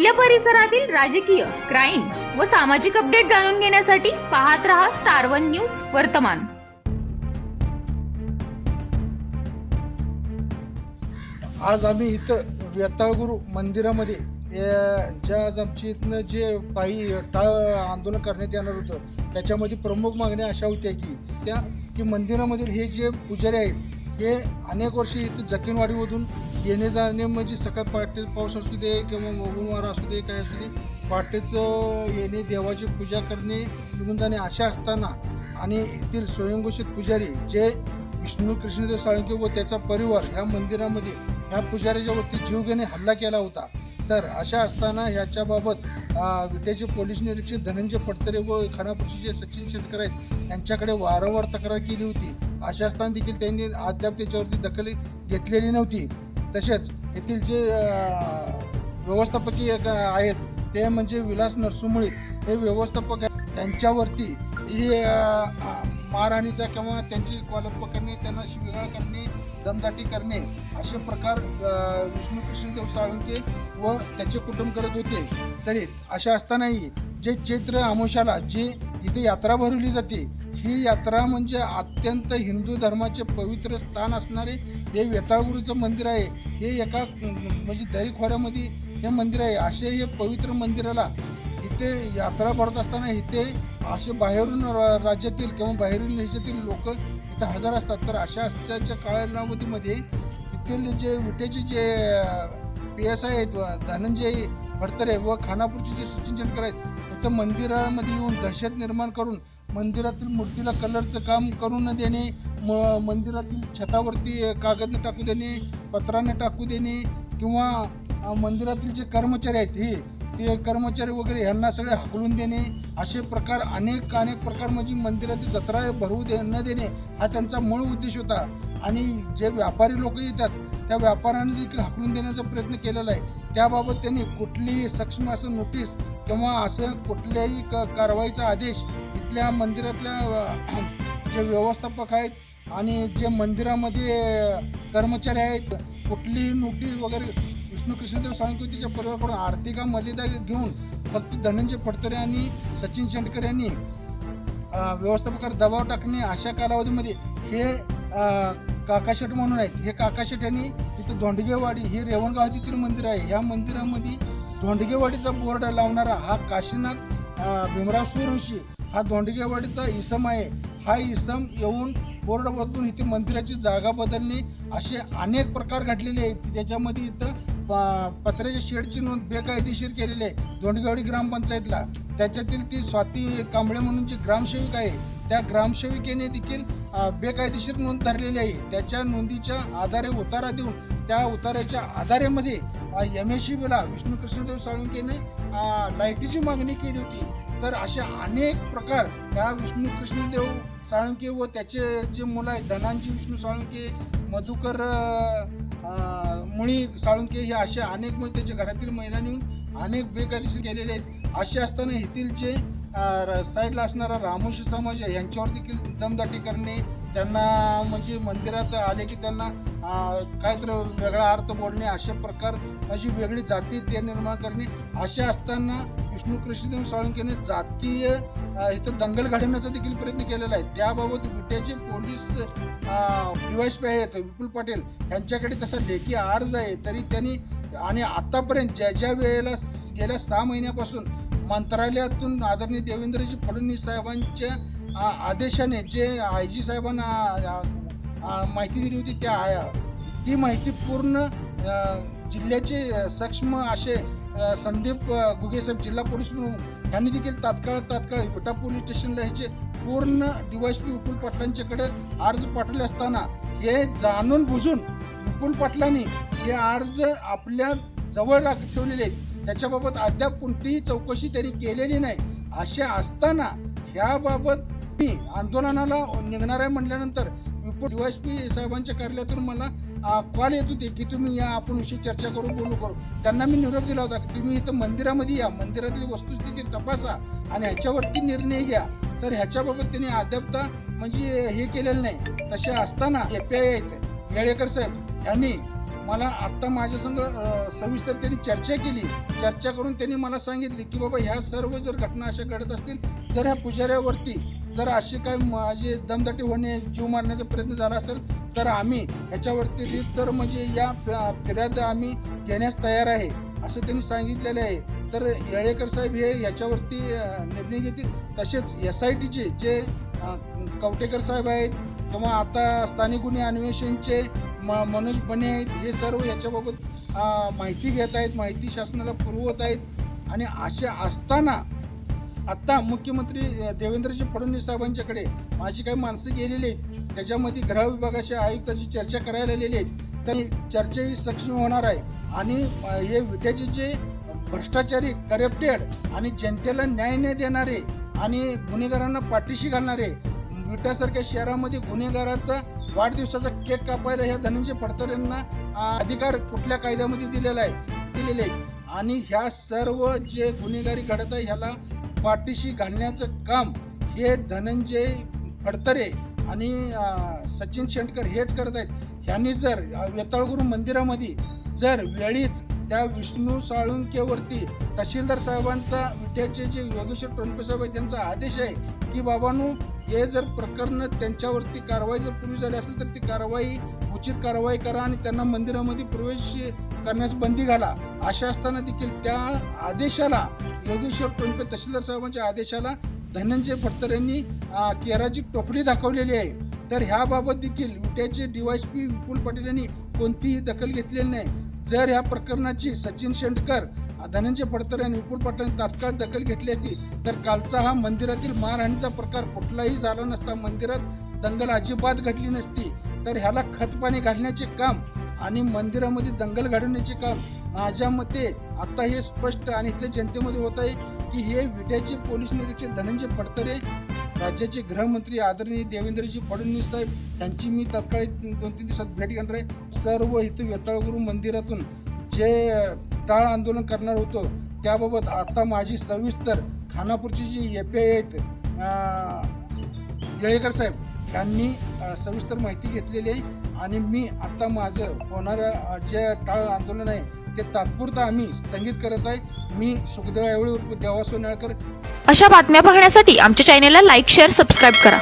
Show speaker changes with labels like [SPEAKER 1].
[SPEAKER 1] आपल्या परिसरातील राजकीय क्राईम व सामाजिक अपडेट जाणून घेण्यासाठी पाहत रहा स्टार वन न्यूज वर्तमान.
[SPEAKER 2] आज आम्ही इथं वेताळगुरू मंदिरामध्ये या- ज्या आज आमची इथनं जे पायी टाळ आंदोलन करण्यात येणार होतं त्याच्यामध्ये प्रमुख मागण्या अशा होत्या की त्या की मंदिरामधील हे जे पुजारी आहेत हे अनेक वर्षे इथं जकीनवाडीमधून येणे जाणे म्हणजे सकाळ पहाटे पाऊस असू दे किंवा ऊन वारा असू दे काय असू दे पहाटेचं येणे देवाची पूजा करणे निघून जाणे अशा असताना आणि येथील स्वयंघोषित पुजारी जे विष्णू कृष्णदेव साळुंके व त्याचा परिवार ह्या मंदिरामध्ये ह्या पुजाऱ्याच्या वरती जीवघेणे हल्ला केला होता. तर अशा असताना ह्याच्याबाबत विट्याचे पोलीस निरीक्षक धनंजय पटतरे व खानापूरचे सचिन शेटकर आहेत यांच्याकडे वारंवार तक्रार केली होती. अशा असताना देखील त्यांनी अद्याप त्याच्यावरती दखल घेतलेली नव्हती. तसेच येथील जे व्यवस्थापकीय आहेत ते म्हणजे विलास नरसुमुळे हे व्यवस्थापक त्यांच्यावरती ही मारहाणीचा किंवा त्यांची कॉलर करणे त्यांना शिबिगाळ करणे दमदाटी करणे असे प्रकार विष्णू कृष्णदेव साळुंके व त्याचे कुटुंब करत होते. तरी अशा असतानाही जे चैत्र आमोशाला जी इथे यात्रा भरवली जाते ही यात्रा म्हणजे अत्यंत हिंदू धर्माचे पवित्र स्थान असणारे हे वेताळगुरूचं मंदिर आहे. हे एका म्हणजे दरी खोऱ्यामध्ये हे मंदिर आहे. असे हे पवित्र मंदिराला इथे यात्रा भरत असताना इथे असे बाहेरून रा- राज्यातील किंवा बाहेरून देशातील लोक इथे हजर असतात. तर अशा असल्याच्या कालावधीमध्ये इथील जे विटेचे जे पी एस आय आहेत धनंजय भडतरे व खानापूरचे जे सचिन चंडकर आहेत तर मंदिरामध्ये येऊन दहशत निर्माण करून मंदिरातील मूर्तीला कलरचं काम करून न देणे म मंदिरातील छतावरती कागद टाकू देणे पत्राने टाकू देणे किंवा मंदिरातील जे कर्मचारी आहेत हे ते कर्मचारी वगैरे यांना सगळे हकलून देणे असे प्रकार अनेक अनेक प्रकार म्हणजे मंदिराची जत्रा भरवू दे न देणे हा त्यांचा मूळ उद्देश होता. आणि जे व्यापारी लोक येतात त्या व्यापाऱ्यांनी देखील हकलून देण्याचा प्रयत्न केलेला आहे. त्याबाबत त्यांनी कुठलीही सक्षम असं नोटीस किंवा असं कुठल्याही क कारवाईचा आदेश इथल्या मंदिरातल्या जे व्यवस्थापक आहेत आणि जे मंदिरामध्ये कर्मचारी आहेत कुठलीही नोटीस वगैरे विष्णू कृष्णदेव साळुंके परिवाराकडून आर्थिक मर्यादा घेऊन फक्त धनंजय फडतरे आणि सचिन शेंडकर यांनी व्यवस्थापकावर दबाव टाकणे अशा कालावधीमध्ये हे काकाशेट म्हणून आहेत. हे काकाशेट यांनी तिथं धोंडगेवाडी हे रेवणगाव तिथील मंदिर आहे. या मंदिरामध्ये धोंडगेवाडीचा बोर्ड लावणारा हा काशीनाथ भीमराव सूर्यवंशी हा धोंडगेवाडीचा इसम आहे. हा इसम येऊन बोर्ड बदलून इथे मंदिराची जागा बदलणे असे अनेक प्रकार घडलेले आहेत. त्याच्यामध्ये इथं पत्र्याच्या शेडची नोंद बेकायदेशीर केलेली आहे. धोंडगेवाडी ग्रामपंचायतला. त्याच्यातील ती स्वाती कांबळे म्हणून जी ग्रामसेविका आहे त्या ग्रामसेविकेने देखील बेकायदेशीर नोंद धरलेली आहे. त्याच्या नोंदीच्या आधारे उतारा देऊन त्या उताराच्या आधारेमध्ये एम एस सी बीला विष्णू कृष्णदेव साळुंकेने लाईटीची मागणी केली होती. तर अशा अनेक प्रकार त्या विष्णू कृष्णदेव साळुंके व त्याचे जे मुलं आहेत धनांजी विष्णू साळुंके मधुकर मुळी साळुंके हे असे अनेक म्हणजे त्याच्या घरातील महिलांनी अनेक बेकायदेशीर केलेले आहेत. असे असताना येथील जे र- साईडला असणारा रामोशी समाज आहे यांच्यावर देखील दमदाटी करणे त्यांना म्हणजे मंदिरात आले की त्यांना काहीतरी वेगळा अर्थ बोलणे असे प्रकार अशी वेगळी जाती ते निर्माण करणे असे असताना विष्णू कृष्णदेव साळुंकेने जातीय इथं दंगल घडवण्याचा देखील प्रयत्न केलेला आहे. त्याबाबत विट्याचे पोलीस डीवायसपी आहेत विपुल पाटील यांच्याकडे तसा लेखी अर्ज आहे तरी त्यांनी आणि आतापर्यंत ज्या ज्या वेळेला गेल्या सहा महिन्यापासून मंत्रालयातून आदरणीय देवेंद्रजी फडणवीस साहेबांच्या आदेशाने जे आय जी साहेबांना माहिती दिली होती त्या ती माहिती पूर्ण जिल्ह्याचे सक्षम असे संदीप गुगेसाहेब जिल्हा पोलीस प्रमुख यांनी देखील तात्काळ तात्काळ विटा पोलीस स्टेशनला ह्याचे पूर्ण डीवायसपी विपुल पाटलांच्याकडे अर्ज पाठवले असताना हे जाणून बुजून विपुल पाटलांनी हे अर्ज आपल्या जवळ राख ठेवलेले आहेत. त्याच्याबाबत अद्याप कोणतीही चौकशी त्यांनी केलेली नाही. असे असताना ह्याबाबत मी आंदोलनाला निघणार आहे म्हटल्यानंतर विपुल डीवायसपी साहेबांच्या कार्यालयातून मला कॉल येत होते की तुम्ही या आपण विषयी चर्चा करू बोलू करू. त्यांना मी निरोप दिला होता की तुम्ही इथं मंदिरामध्ये या मंदिरातली वस्तुस्थिती तपासा आणि ह्याच्यावरती निर्णय घ्या. तर ह्याच्याबाबत त्यांनी अद्यापता म्हणजे हे केलेलं नाही. तसे असताना ए पी आय येळेकर साहेब यांनी मला आत्ता माझ्यासंग सविस्तर त्यांनी चर्चा केली. चर्चा करून त्यांनी मला सांगितले की बाबा ह्या सर्व जर घटना अशा घडत असतील जर ह्या पुजाऱ्यावरती जर असे काय माझे दमदाटी होणे जीव मारण्याचा प्रयत्न झाला असेल तर आम्ही ह्याच्यावरती रीतसर म्हणजे या फेऱ्यात आम्ही घेण्यास तयार आहे असं त्यांनी सांगितलेले आहे. तर येळेकर साहेब हे याच्यावरती निर्णय घेतील. तसेच एस आय टीचे जे कवटेकर साहेब आहेत किंवा आता स्थानिक गुन्हे अन्वेषणचे म मनोज बने आहेत हे सर्व याच्याबाबत माहिती घेत आहेत माहिती शासनाला पुरवत आहेत. आणि असे असताना आत्ता मुख्यमंत्री देवेंद्रजी फडणवीस साहेबांच्याकडे माझी काही माणसं गेलेली आहेत. त्याच्यामध्ये गृह विभागाच्या आयुक्ताची चर्चा करायला आलेली आहे तर चर्चाही सक्षम होणार आहे. आणि हे विट्याचे जे भ्रष्टाचारी करप्टेड आणि जनतेला न्याय न देणारे आणि गुन्हेगारांना पाठीशी घालणारे विट्यासारख्या शहरामध्ये गुन्हेगाराचा वाढदिवसाचा केक कापायला ह्या धनंजय पडतरेंना अधिकार कुठल्या कायद्यामध्ये दिलेला आहे दिलेले आहेत. आणि ह्या सर्व जे गुन्हेगारी घडत आहे ह्याला पाठीशी घालण्याचं काम हे धनंजय फडतरे आणि सचिन शेंडकर हेच करत आहेत. ह्यांनी जर वेताळगुरु वेताळगुरू मंदिरामध्ये जर वेळीच त्या विष्णू साळुंकेवरती तहसीलदार साहेबांचा विट्याचे जे योगेश्वर टोनपे साहेब आहेत त्यांचा आदेश आहे की बाबांनो हे जर प्रकरण त्यांच्यावरती कारवाई जर पूर्वी झाली असेल तर ती कारवाई उचित कारवाई करा आणि त्यांना मंदिरामध्ये प्रवेश करण्यास बंदी घाला. अशा असताना देखील त्या आदेशाला योगेश्वर टोनपे तहसीलदार साहेबांच्या आदेशाला धनंजय फडतर यांनी केराची टोपली दाखवलेली आहे. तर ह्याबाबत देखील विट्याचे डीवायसपी विपुल पटेल यांनी कोणतीही दखल घेतलेली नाही. जर ह्या प्रकरणाची सचिन शेंडकर धनंजय पडतर आणि विपुल पटेल तात्काळ दखल घेतली असती तर कालचा हा मंदिरातील मारहाणीचा प्रकार कुठलाही झाला नसता. मंदिरात दंगल अजिबात घडली नसती. तर ह्याला खतपाणी घालण्याचे काम आणि मंदिरामध्ये दंगल घडवण्याचे काम माझ्या मते आता हे स्पष्ट आणि इथल्या जनतेमध्ये होत आहे की हे विट्याचे पोलीस निरीक्षक धनंजय पडतरे राज्याचे गृहमंत्री आदरणीय देवेंद्रजी फडणवीस साहेब यांची मी तत्काळी दोन तीन दिवसात भेट घेणार आहे. सर्व इथं वेताळगुरू मंदिरातून जे टाळ आंदोलन करणार होतो त्याबाबत आता माझी सविस्तर खानापूरची जी ए पी आय आहेत येळेकर साहेब यांनी सविस्तर माहिती घेतलेली आहे. आणि मी आता माझं होणारं जे टाळ आंदोलन आहे ते तात्पुरता आम्ही स्थगित करत आहे. मी सुखदेव यावेळी उर्फ देवा सोनाळकर
[SPEAKER 1] अशा बातम्या पाहण्यासाठी आमच्या चॅनेलला लाईक शेअर सबस्क्राईब करा.